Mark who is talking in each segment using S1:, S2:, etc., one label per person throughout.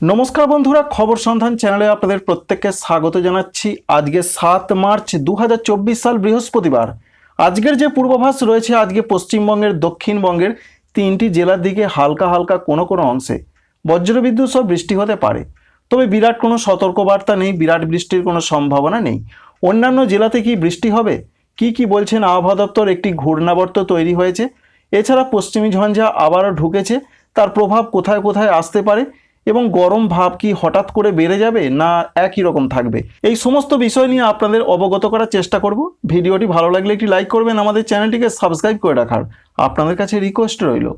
S1: নমস্কার বন্ধুরা, খবর সন্ধান চ্যানেলে আপনাদের প্রত্যেককে স্বাগত জানাচ্ছি। আজকে সাত মার্চ দু হাজার চব্বিশ সাল বৃহস্পতিবার। আজকের যে পূর্বাভাস রয়েছে, আজকে পশ্চিমবঙ্গের, দক্ষিণবঙ্গের তিনটি জেলার দিকে হালকা হালকা কোনো কোনো অংশে বজ্রবিদ্যুৎ সহ বৃষ্টি হতে পারে। তবে বিরাট কোনো সতর্কবার্তা নেই, বিরাট বৃষ্টির কোনো সম্ভাবনা নেই। অন্যান্য জেলাতে কি বৃষ্টি হবে? কি কি বলছেন আবহাওয়া দপ্তর? একটি ঘূর্ণাবর্ত তৈরি হয়েছে। এছাড়া পশ্চিমী ঝঞ্ঝা আবারও ঢুকেছে। তার প্রভাব কোথায় কোথায় আসতে পারে? এবং গরম ভাব কি হঠাৎ করে বেড়ে যাবে না একই রকম থাকবে? এই সমস্ত বিষয় নিয়ে আপনাদের অবগত করার চেষ্টা করব। ভিডিওটি ভালো লাগলে একটি লাইক করবেন, আমাদের চ্যানেলটিকে সাবস্ক্রাইব করে রাখার আপনাদের কাছে রিকোয়েস্ট রইল।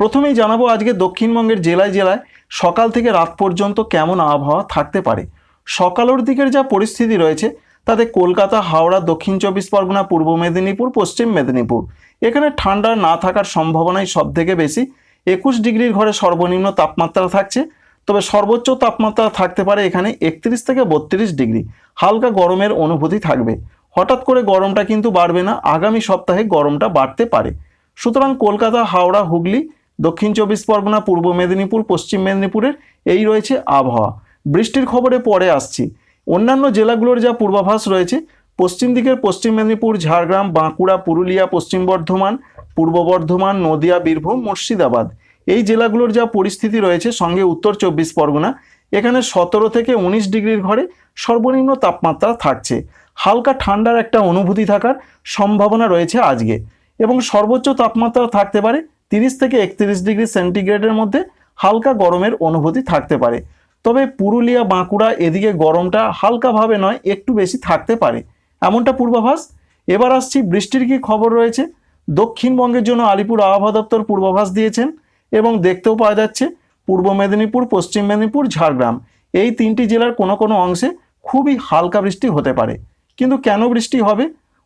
S1: প্রথমেই জানাব আজকে দক্ষিণবঙ্গের জেলায় জেলায় সকাল থেকে রাত পর্যন্ত কেমন আবহাওয়া থাকতে পারে? সকালের দিকের যা পরিস্থিতি রয়েছে, তাতে কলকাতা, হাওড়া, দক্ষিণ চব্বিশ পরগনা, পূর্ব মেদিনীপুর, পশ্চিম মেদিনীপুর। এখানে ঠান্ডা না থাকার সম্ভাবনাই সব থেকে বেশি। একুশ ডিগ্রির ঘরে সর্বনিম্ন তাপমাত্রা থাকছে তবে সর্বোচ্চ তাপমাত্রা থাকতে পারে এখানে একত্রিশ থেকে বত্রিশ ডিগ্রি। হালকা গরমের অনুভূতি থাকবে। হঠাৎ করে গরমটা কিন্তু বাড়বে না, আগামী সপ্তাহে গরমটা বাড়তে পারে। সুতরাং কলকাতা, হাওড়া, হুগলি, দক্ষিণ চব্বিশ পরগনা, পূর্ব মেদিনীপুর, পশ্চিম মেদিনীপুরের এই রয়েছে আবহাওয়া। বৃষ্টির খবরে পরে আসছি। অন্যান্য জেলাগুলোর যা পূর্বাভাস রয়েছে, পশ্চিম দিকের পশ্চিম মেদিনীপুর, ঝাড়গ্রাম, বাঁকুড়া, পুরুলিয়া, পশ্চিম বর্ধমান, পূর্ব বর্ধমান, নদিয়া, বীরভূম, মুর্শিদাবাদ। এই জেলাগুলোর যা পরিস্থিতি রয়েছে, সঙ্গে উত্তর চব্বিশ পরগনা, এখানে সতেরো থেকে উনিশ ডিগ্রির ঘরে সর্বনিম্ন তাপমাত্রা থাকছে। হালকা ঠান্ডার একটা অনুভূতি থাকার সম্ভাবনা রয়েছে আজকে। এবং সর্বোচ্চ তাপমাত্রা থাকতে পারে তিরিশ থেকে একত্রিশ ডিগ্রি সেন্টিগ্রেডের মধ্যে, হালকা গরমের অনুভূতি থাকতে পারে। তবে পুরুলিয়া, বাঁকুড়া এদিকে গরমটা হালকাভাবে নয়, একটু বেশি থাকতে পারে। এমনটা পূর্বাভাস? এবার আসছি, বৃষ্টির কি খবর রয়েছে? দক্ষিণবঙ্গের জন্য আলিপুর আবহাওয়া দপ্তর পূর্বাভাস দিয়েছেন। এবং দেখতেও পাওয়া যাচ্ছে পূর্ব মেদিনীপুর, পশ্চিম মেদিনীপুর, ঝাড়গ্রাম। এই তিনটি জেলার কোনো কোনো অংশে খুবই হালকা বৃষ্টি হতে পারে। কিন্তু কেন বৃষ্টি হবে?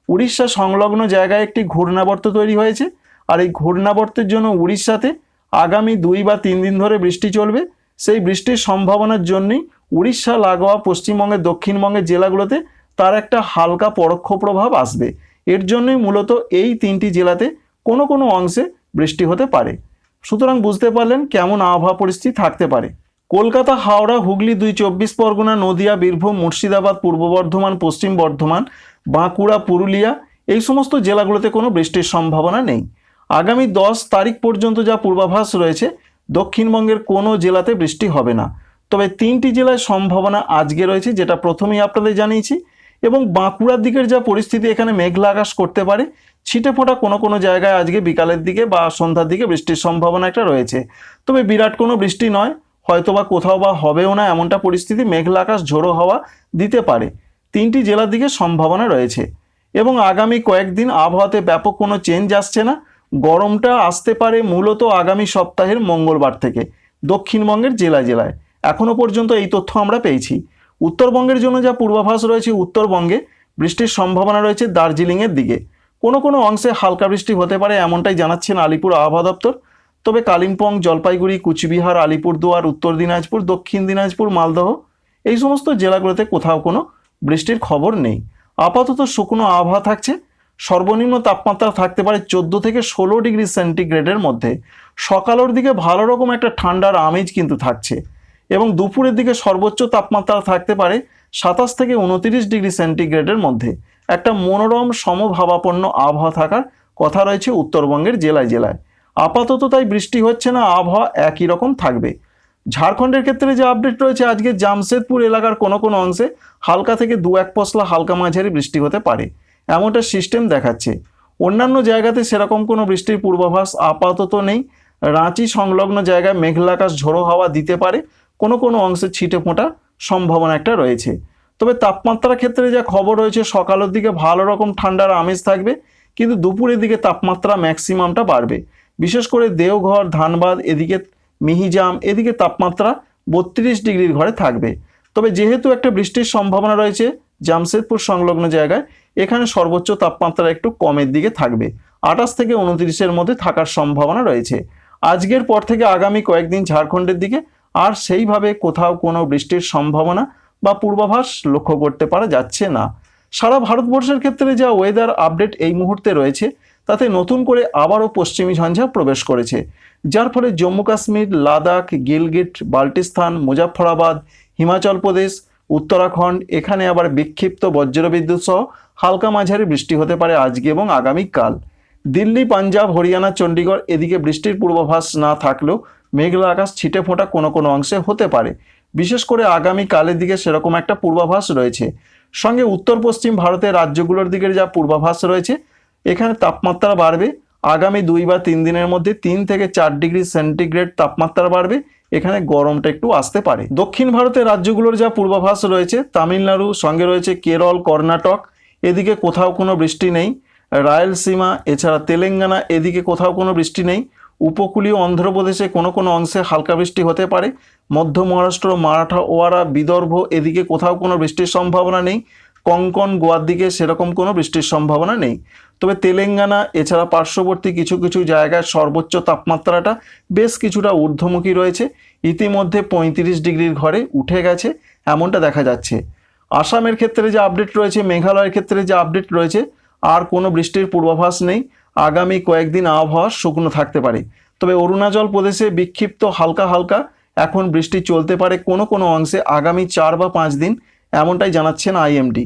S1: উড়িষ্যা সংলগ্ন জায়গায় একটি ঘূর্ণাবর্ত তৈরি হয়েছে। আর এই ঘূর্ণাবর্তের জন্য উড়িষ্যাতে আগামী দুই বা তিন দিন ধরে বৃষ্টি চলবে। সেই বৃষ্টির সম্ভাবনার জন্যই উড়িষ্যা, লাগোয়া, পশ্চিমবঙ্গের দক্ষিণবঙ্গের জেলাগুলোতে তার একটা হালকা পরোক্ষ প্রভাব আসবে। এর জন্যই মূলত এই তিনটি জেলাতে কোনো কোনো অংশে বৃষ্টি হতে পারে। সুতরাং বুঝতে পারলেন কেমন আবহাওয়া পরিস্থিতি থাকতে পারে। কলকাতা, হাওড়া, হুগলি দুই চব্বিশ পরগনা, নদিয়া, বীরভূম, মুর্শিদাবাদ, পূর্ব বর্ধমান, পশ্চিম বর্ধমান, বাঁকুড়া, পুরুলিয়া, এই সমস্ত জেলাগুলোতে কোনো বৃষ্টির সম্ভাবনা নেই। আগামী দশ তারিখ পর্যন্ত যা পূর্বাভাস রয়েছে, দক্ষিণবঙ্গের কোনো জেলাতে বৃষ্টি হবে না। তবে তিনটি জেলায় সম্ভাবনা আজকে রয়েছে, যেটা প্রথমেই আপনাদের জানিয়েছি এবং বাঁকুড়ার দিকের যা পরিস্থিতি, এখানে মেঘলা আকাশ করতে পারে। ছিটে ফোটা কোনো কোনো জায়গায় আজকে বিকালের দিকে বা সন্ধ্যার দিকে বৃষ্টির সম্ভাবনা একটা রয়েছে। তবে বিরাট কোনো বৃষ্টি নয় হয়তো বা কোথাও বা হবেও না এমনটা পরিস্থিতি মেঘলা আকাশ ঝোড়ো হওয়া দিতে পারে। তিনটি জেলার দিকে সম্ভাবনা রয়েছে। এবং আগামী কয়েকদিন আবহাওয়াতে ব্যাপক কোনো চেঞ্জ আসছে না। গরমটা আসতে পারে মূলত আগামী সপ্তাহের মঙ্গলবার থেকে, দক্ষিণবঙ্গের জেলা জেলায়। এখনও পর্যন্ত এই তথ্য আমরা পেয়েছি। উত্তরবঙ্গের জন্য যা পূর্বাভাস রয়েছে, উত্তরবঙ্গে বৃষ্টির সম্ভাবনা রয়েছে দার্জিলিংয়ের দিকে। কোনো কোনো অংশে হালকা বৃষ্টি হতে পারে এমনটাই জানাচ্ছেন আলিপুর আবহাওয়া দপ্তর। তবে কালিম্পং, জলপাইগুড়ি, কুচবিহার, আলিপুরদুয়ার, উত্তর দিনাজপুর, দক্ষিণ দিনাজপুর, মালদহ এই সমস্ত জেলাগুলোতে কোথাও কোনো বৃষ্টির খবর নেই। আপাতত শুকনো আবহাওয়া থাকছে। সর্বনিম্ন তাপমাত্রা থাকতে পারে চোদ্দ থেকে ষোলো ডিগ্রি সেন্টিগ্রেডের মধ্যে। সকালের দিকে ভালো রকম একটা ঠান্ডার আমেজ কিন্তু থাকছে এবং দুপুরের দিকে সর্বোচ্চ তাপমাত্রা থাকতে পারে সাতাশ থেকে উনতিরিশ ডিগ্রি সেন্টিগ্রেডের মধ্যে। একটা মনোরম সমভাবাপন্ন আবহাওয়া থাকার কথা রয়েছে উত্তরবঙ্গের জেলায় জেলায়। আপাতত তাই বৃষ্টি হচ্ছে না, আবহাওয়া একই রকম থাকবে। ঝাড়খণ্ডের ক্ষেত্রে যে আপডেট রয়েছে, আজকে জামশেদপুর এলাকার কোনো কোনো অংশে হালকা থেকে দু এক পশলা হালকা মাঝারি বৃষ্টি হতে পারে, এমনটা সিস্টেম দেখাচ্ছে। অন্যান্য জায়গাতে সেরকম কোনো বৃষ্টির পূর্বাভাস আপাতত নেই। রাঁচি সংলগ্ন জায়গায় মেঘলা আকাশ ঝোড়ো হাওয়া দিতে পারে, কোনো কোনো অংশে ছিটে ফোঁটা সম্ভাবনা একটা রয়েছে। তবে তাপমাত্রার ক্ষেত্রে যা খবর রয়েছে, সকালের দিকে ভালো রকম ঠান্ডার আমেজ থাকবে, কিন্তু দুপুরের দিকে তাপমাত্রা ম্যাক্সিমামটা বাড়বে। বিশেষ করে দেওঘর, ধানবাদ, এদিকে মিহিজাম, এদিকে তাপমাত্রা বত্রিশ ডিগ্রির ঘরে থাকবে। তবে যেহেতু একটা বৃষ্টির সম্ভাবনা রয়েছে, জামশেদপুর সংলগ্ন জায়গায়, এখানে সর্বোচ্চ তাপমাত্রা একটু কমের দিকে থাকবে। আঠাশ থেকে উনত্রিশের মধ্যে থাকার সম্ভাবনা রয়েছে। আজকের পর থেকে আগামী কয়েকদিন ঝাড়খণ্ডের দিকে, আর সেইভাবে কোথাও কোনো বৃষ্টির সম্ভাবনা বা পূর্বাভাস লক্ষ্য করতে পারা যাচ্ছে না। সারা ভারতবর্ষের ক্ষেত্রে যা ওয়েদার আপডেট এই মুহূর্তে রয়েছে, তাতে নতুন করে আবারও পশ্চিমী ঝঞ্ঝা প্রবেশ করেছে। যার ফলে জম্মু কাশ্মীর, লাদাখ, গিলগিট, বাল্টিস্তান মুজাফরাবাদ হিমাচল প্রদেশ, উত্তরাখণ্ড, এখানে আবার বিক্ষিপ্ত বজ্রবিদ্যুৎ সহ হালকা মাঝারি বৃষ্টি হতে পারে আজকে এবং আগামীকাল। দিল্লি, পাঞ্জাব, হরিয়ানা চণ্ডীগড় এদিকে বৃষ্টির পূর্বাভাস না থাকলেও মেঘলা আকাশ ছিটে ফোঁটা কোনো কোনো অংশে হতে পারে। বিশেষ করে আগামী কালের দিকে সেরকম একটা পূর্বাভাস রয়েছে। সঙ্গে উত্তর পশ্চিম ভারতের রাজ্যগুলোর দিকের যা পূর্বাভাস রয়েছে, এখানে তাপমাত্রা বাড়বে। আগামী দুই বা তিন দিনের মধ্যে তিন থেকে চার ডিগ্রি সেন্টিগ্রেড তাপমাত্রা বাড়বে। এখানে গরমটা একটু আসতে পারে। দক্ষিণ ভারতের রাজ্যগুলোর যা পূর্বাভাস রয়েছে, তামিলনাড়ু, সঙ্গে রয়েছে কেরল, কর্ণাটক, এদিকে কোথাও কোনো বৃষ্টি নেই। রায়লসীমা, এছাড়া তেলেঙ্গানা, এদিকে কোথাও কোনো বৃষ্টি নেই। উপকূলীয় অন্ধ্রপ্রদেশে কোনো কোনো অংশে হালকা বৃষ্টি হতে পারে। মধ্য মহারাষ্ট্র, মারাঠা, ওয়ারা, বিদর্ভ, এদিকে কোথাও কোনো বৃষ্টির সম্ভাবনা নেই। কঙ্কন, গোয়ার দিকে সেরকম কোনো বৃষ্টির সম্ভাবনা নেই। তবে তেলেঙ্গানা, এছাড়া পার্শ্ববর্তী কিছু কিছু জায়গায় সর্বোচ্চ তাপমাত্রাটা বেশ কিছুটা ঊর্ধ্বমুখী রয়েছে। ইতিমধ্যে পঁয়ত্রিশ ডিগ্রির ঘরে উঠে গেছে, এমনটা দেখা যাচ্ছে। আসামের ক্ষেত্রে যে আপডেট রয়েছে, মেঘালয়ের ক্ষেত্রে যে আপডেট রয়েছে, আর কোনো বৃষ্টির পূর্বাভাস নেই। আগামী কয়েকদিন আবহাওয়া শুকনো থাকতে পারে। তবে অরুণাচল প্রদেশে বিক্ষিপ্ত হালকা হালকা, এখন বৃষ্টি চলতে পারে কোনো কোনো অংশে আগামী চার বা পাঁচ দিন, এমনটাই জানাচ্ছেন আইএমডি।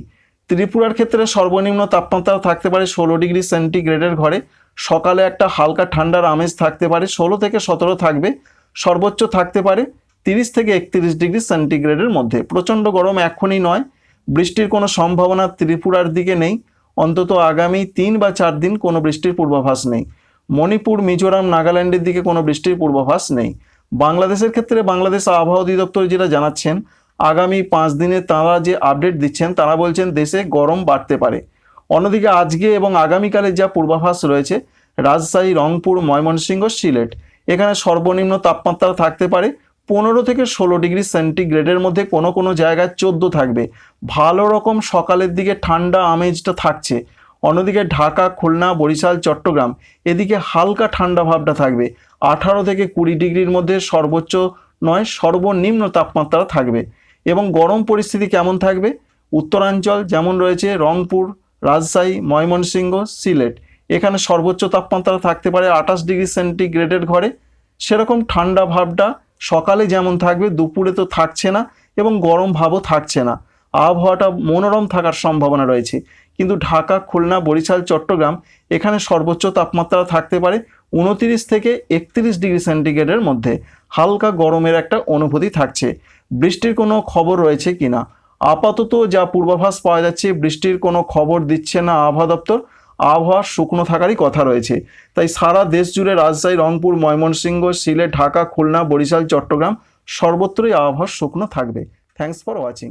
S1: ত্রিপুরার ক্ষেত্রে সর্বনিম্ন তাপমাত্রা থাকতে পারে ষোলো ডিগ্রি সেন্টিগ্রেডের ঘরে। সকালে একটা হালকা ঠান্ডার আমেজ থাকতে পারে, ষোলো থেকে সতেরো থাকবে। সর্বোচ্চ থাকতে পারে তিরিশ থেকে একত্রিশ ডিগ্রি সেন্টিগ্রেডের মধ্যে। প্রচণ্ড গরম এখনই নয়। বৃষ্টির কোনো সম্ভাবনা ত্রিপুরার দিকে নেই। অন্তত আগামী তিন বা চার দিন কোনো বৃষ্টির পূর্বাভাস নেই। মণিপুর, মিজোরাম, নাগাল্যান্ডের দিকে কোনো বৃষ্টির পূর্বাভাস নেই। বাংলাদেশের ক্ষেত্রে বাংলাদেশ আবহাওয়া অধিদপ্তর যেটা জানাচ্ছেন, আগামী পাঁচ দিনে তারা যে আপডেট দিচ্ছেন, তারা বলছেন দেশে গরম বাড়তে পারে। অন্যদিকে আজকে এবং আগামীকালের যা পূর্বাভাস রয়েছে, রাজশাহী, রংপুর, ময়মনসিংহ, সিলেট, এখানে সর্বনিম্ন তাপমাত্রা থাকতে পারে পনেরো থেকে ষোলো ডিগ্রি সেন্টিগ্রেডের মধ্যে কোনো কোনো জায়গায় চোদ্দ থাকবে। ভালো রকম সকালের দিকে ঠান্ডা আমেজটা থাকছে। অন্যদিকে ঢাকা, খুলনা, বরিশাল, চট্টগ্রাম, এদিকে হালকা ঠান্ডা ভাবটা থাকবে। আঠারো থেকে কুড়ি ডিগ্রির মধ্যে সর্বোচ্চ নয়, সর্বনিম্ন তাপমাত্রা থাকবে। এবং গরম পরিস্থিতি কেমন থাকবে? উত্তরাঞ্চল যেমন রয়েছে, রংপুর, রাজশাহী, ময়মনসিংহ, সিলেট। এখানে সর্বোচ্চ তাপমাত্রা থাকতে পারে আঠাশ ডিগ্রি সেন্টিগ্রেডের ঘরে। সেরকম ঠান্ডা ভাবটা সকালে যেমন থাকবে, দুপুরে তো থাকছে না এবং গরম ভাবও থাকছে না। আবহাওয়াটা মনোরম থাকার সম্ভাবনা রয়েছে। কিন্তু ঢাকা, খুলনা, বরিশাল, চট্টগ্রাম এখানে সর্বোচ্চ তাপমাত্রা থাকতে পারে উনতিরিশ থেকে একত্রিশ ডিগ্রি সেন্টিগ্রেডের মধ্যে। হালকা গরমের একটা অনুভূতি থাকছে। বৃষ্টির কোনো খবর রয়েছে কিনা? আপাতত যা পূর্বাভাস পাওয়া যাচ্ছে, বৃষ্টির কোনো খবর দিচ্ছে না আবহাওয়া দপ্তর। আবহাওয়া শুকনো থাকারই কথা রয়েছে। তাই সারা দেশ জুড়ে রাজশাহী, রংপুর, ময়মনসিংহ, সিলেট, ঢাকা, খুলনা, বরিশাল, চট্টগ্রাম সর্বত্রই আবহাওয়া শুকনো থাকবে। Thanks for watching